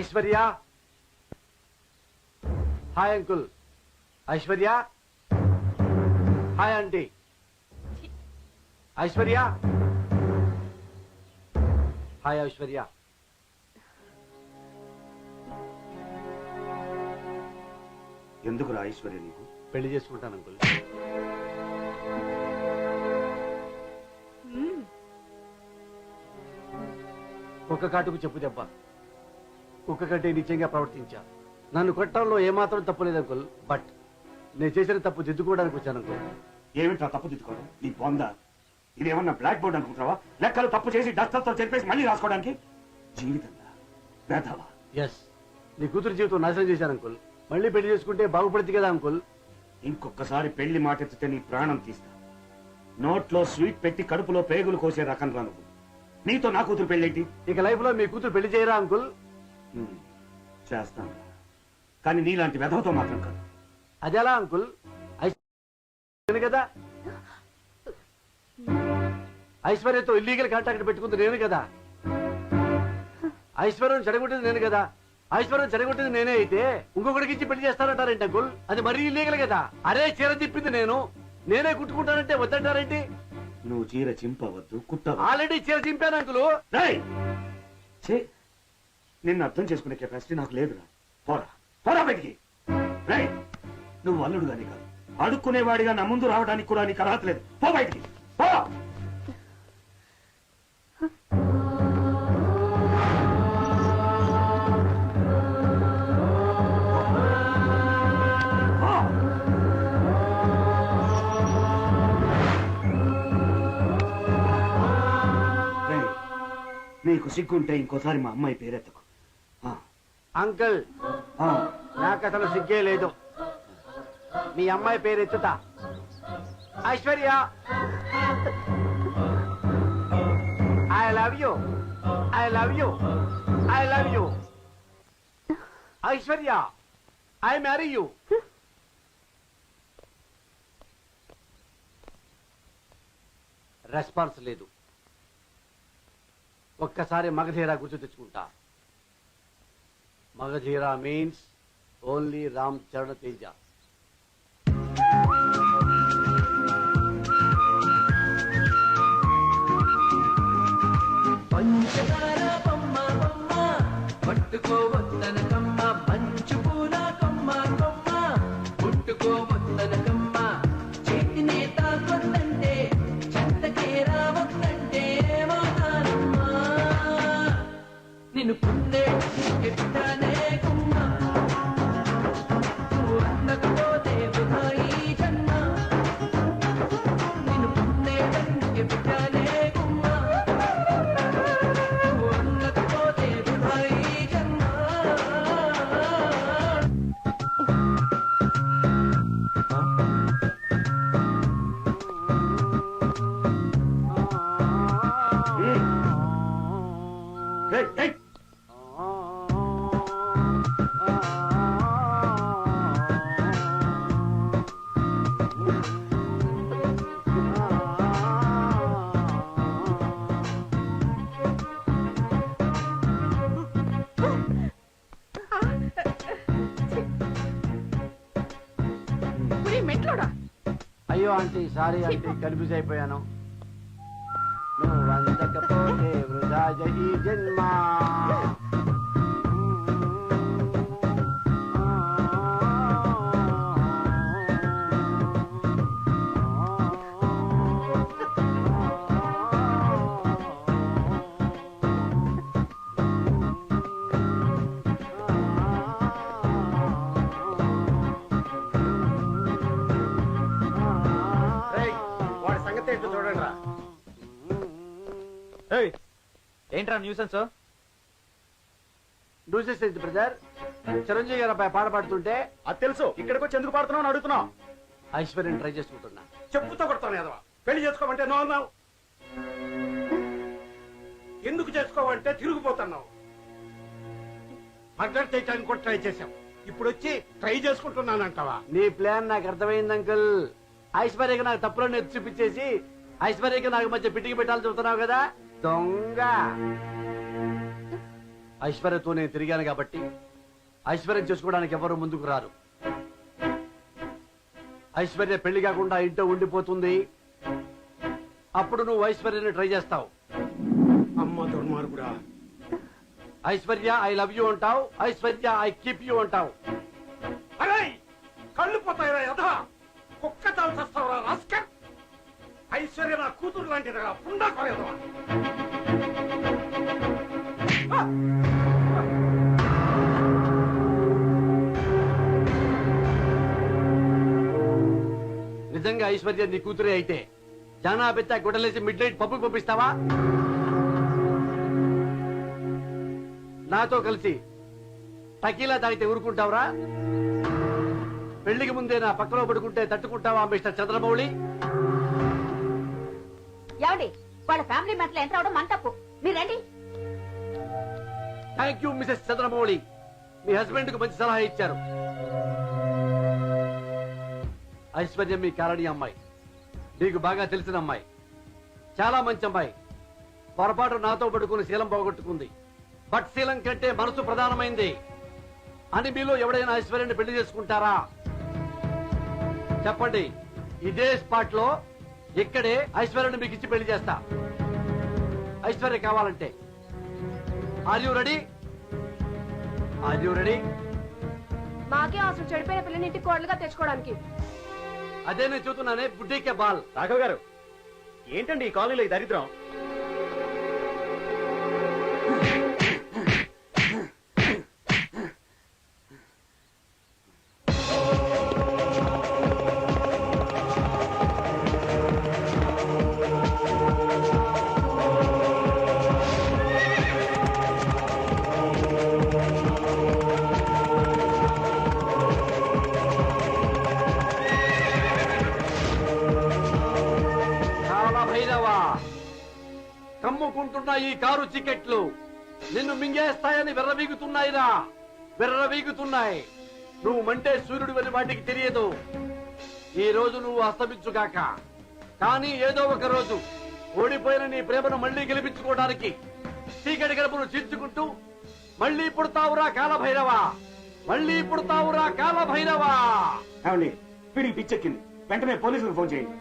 Aishwarya? Hi uncle. Aishwarya? Hi aunty. Aishwarya? Hi Aishwarya. ఎందుకు రా ఐశ్వర్య నీకు? పెళ్ళి చేసుకుంటాను అంకుల్. కుక్క కాటుకు చెప్పు దెబ్బ. కుక్క కంటే నిత్యంగా ప్రవర్తించా. నన్ను కొట్టడంలో ఏమాత్రం తప్పు లేదు అంకుల్. బట్ నేను చేసిన తప్పు దిద్దుకోవడానికి వచ్చాను అంకుల్. ఏమిట్రా తప్పు దిద్దుకోవడం? నీ బొంద. ఇదేమన్నా బ్లాక్ బోర్డ్ అనుకుంటావా లెక్కలు తప్పు చేసి డస్టర్తో చెప్పేసి మళ్ళీ రాసుకోవడానికి? జీవితంగా వేధవా? ఎస్ నీ కూతురు జీవితం నాశనం చేశాను అంకుల్. మళ్ళీ పెళ్ళి చేసుకుంటే బాగుపడుతుంది కదా అంకుల్. ఇంకొకసారి పెళ్ళి మాటెత్తితే నీ ప్రాణం తీస్తా. నోట్లో స్వీట్ పెట్టి కడుపులో పేగులు కోసే రకం రా నువ్వు. నీతో నా కూతురు పెళ్ళేంటి? ఇక లైఫ్లో మీ కూతురు పెళ్ళి చేయరా అంకుల్? చేస్తాను. కానీ నీలాంటి వెధవతో మాత్రం కాదు. అదెలా అంకుల్? ఐశ్వర్య కదా? ఐశ్వర్యతో ఇల్లీగల్ కాంటాక్ట్ పెట్టుకుంది నేను కదా? ఐశ్వర్యం చెడగొట్టింది నేను కదా? ఐశ్వర్యం చెడగొట్టింది నేనే అయితే ఇంకొకటికి ఇచ్చి పెళ్ళి చేస్తానంటారేంటి అంకుల్? అది మరీ ఇల్లీగల్ కదా? అరే చీర తిప్పింది నేను. నేనే కుట్టుకుంటానంటే వద్దంటారేంటి? నువ్వు చీర చింపవద్దు కుట్టవద్దు. ఆల్రెడీ చీర చింపాను అంకులు! నిన్ను అర్థం చేసుకునే కెపాసిటీ నాకు లేదురా. పోరా. పోరా బయటికి. నువ్వు అల్లుడు గాని కాదు. అడుక్కునేవాడిగా నా ముందు రావడానికి కూడా నీకు అర్హత లేదు. పో బయటికి. పో. నీకు సిగ్గుంటే ఇంకోసారి మా అమ్మాయి పేరెత్తకు. అంకుల్. నాకు అసలు సిగ్గే లేదు. మీ అమ్మాయి పేరు ఎత్తుతా. Aishwarya. I love you. I love you. I love you. Aishwarya I marry you. Response లేదు. ఒక్కసారి మగధీరా గుర్తు తెచ్చుకుంటా. మగధీరా మీన్స్ ఓన్లీ రామ్ చరణ్ తేజ నిన్ను పుండే ఎట్టానే కుమ్మ అయ్యో ఆంటీ సారీ ఆంటీ కన్ఫ్యూజ్ అయిపోయాను నువ్వు అందకపోతే వృధా జన్మ. చూడండి రా ఏంట్రా న్యూసెన్స్ డూసెస్ ఏంటి బ్రదర్ చిరంజీవి గారు పాట పాడుతుంటే అది తెలుసు. ఇక్కడికి వచ్చి ఎందుకు పాడుతున్నావు అని అడుగుతున్నావు. ఐశ్వర్యం ట్రై చేసుకుంటున్నా. చెప్పుతో కొడతాను ఎదవా పెళ్ళి చేసుకోమంటే నో అన్నావు. ఎందుకు చేసుకోవంటే తిరిగిపోతున్నావు. మర్డర్ చేయడానికి కూడా ట్రై చేశాం ఇప్పుడు వచ్చి ట్రై చేసుకుంటున్నానంటావా? నీ ప్లాన్ నాకు అర్థమైంది అంకుల్ ఐశ్వర్యకి నాకు తప్పులను ఎత్తి చూపించేసి ఐశ్వర్యకి నాకు మధ్య పిటికి పెట్టాలని చూస్తున్నావు కదా? దొంగ. ఐశ్వర్యతో నేను తిరిగాను కాబట్టి ఐశ్వర్యం చేసుకోవడానికి ఎవరు ముందుకు రారు. ఐశ్వర్య పెళ్ళి కాకుండా ఇంట్లో ఉండిపోతుంది. అప్పుడు నువ్వు ఐశ్వర్యని ట్రై చేస్తావు. అమ్మ దుర్మార్గుడా. ఐశ్వర్య ఐ లవ్ యూ అంటావు. ఐశ్వర్య ఐ కీప్ యూ అంటావు. కుక్క చాల్సస్తావురా రాస్కర్. ఐశ్వర్య నా కూతురు లాంటిది పుండా కొలేదు నిజంగా ఐశ్వర్య నీ కూతురే అయితే చానా పెద్ద గుడలేసి మిడ్ నైట్ పప్పుకు పంపిస్తావా? నాతో కలిసి టకీలా తాగితే ఊరుకుంటావురా? పెళ్ళికి ముందే నా పక్కలో పడుకుంటే తట్టుకుంటావా మిస్టర్ చంద్రమౌళి? ఏమండి వాళ్ళ ఫ్యామిలీ మ్యాటర్ ఎంటర్ అవడం మన తప్పు. మీరు రండి థ్యాంక్ యూ మిసెస్ చంద్రమౌళి. మీ హస్బెండ్కు మంచి సలహా ఇచ్చారు. ఐశ్వర్య మీ కారణి అమ్మాయి. నీకు బాగా తెలిసిన అమ్మాయి. చాలా మంచి అమ్మాయి. పొరపాటు నాతో పడుకుని శీలం పోగొట్టుకుంది. బట్ శీలం కంటే మనసు ప్రధానమైంది. అని మీలో ఎవడైనా ఐశ్వర్యాన్ని పెళ్ళి చేసుకుంటారా? చెప్పండి. ఇదే స్పాట్లో ఇక్కడే ఐశ్వర్యాన్ని మీకు ఇచ్చి పెళ్ళి చేస్తా. ఐశ్వర్య కావాలంటే. Are you ready are you ready మాకే అసలు చెడిపోయిన పిల్లని ఇంటికి కోడలుగా తెచ్చుకోవడానికి. అదే నేను చూస్తున్నానే బుడ్డీకే బాల్. రాఘవ్ గారు ఏంటండి ఈ కాలనీలో ఈ దరిద్రం? భైరవా కమ్ముకుంటున్న ఈ కారు చికెట్లు నిన్ను మింగేస్తాయని విర్రవీగుతున్నాయిరా. విర్రవీగుతున్నాయి. నువ్వు మంటే సూర్యుడు అని వాటికి తెలియదు. ఈ రోజు నువ్వు అస్తమించుగాక కానీ ఏదో ఒక రోజు ఓడిపోయిన నీ ప్రేమను మళ్ళీ గెలిపించుకోవడానికి చీకటి గడపను చీల్చుకుంటూ మళ్ళీ పుడతావురా కాలభైరవా. మళ్ళీ పుడతావురా కాలభైరవా. ఏమండి పిచ్చెక్కింది. వెంటనే పోలీసులకు ఫోన్ చేయండి.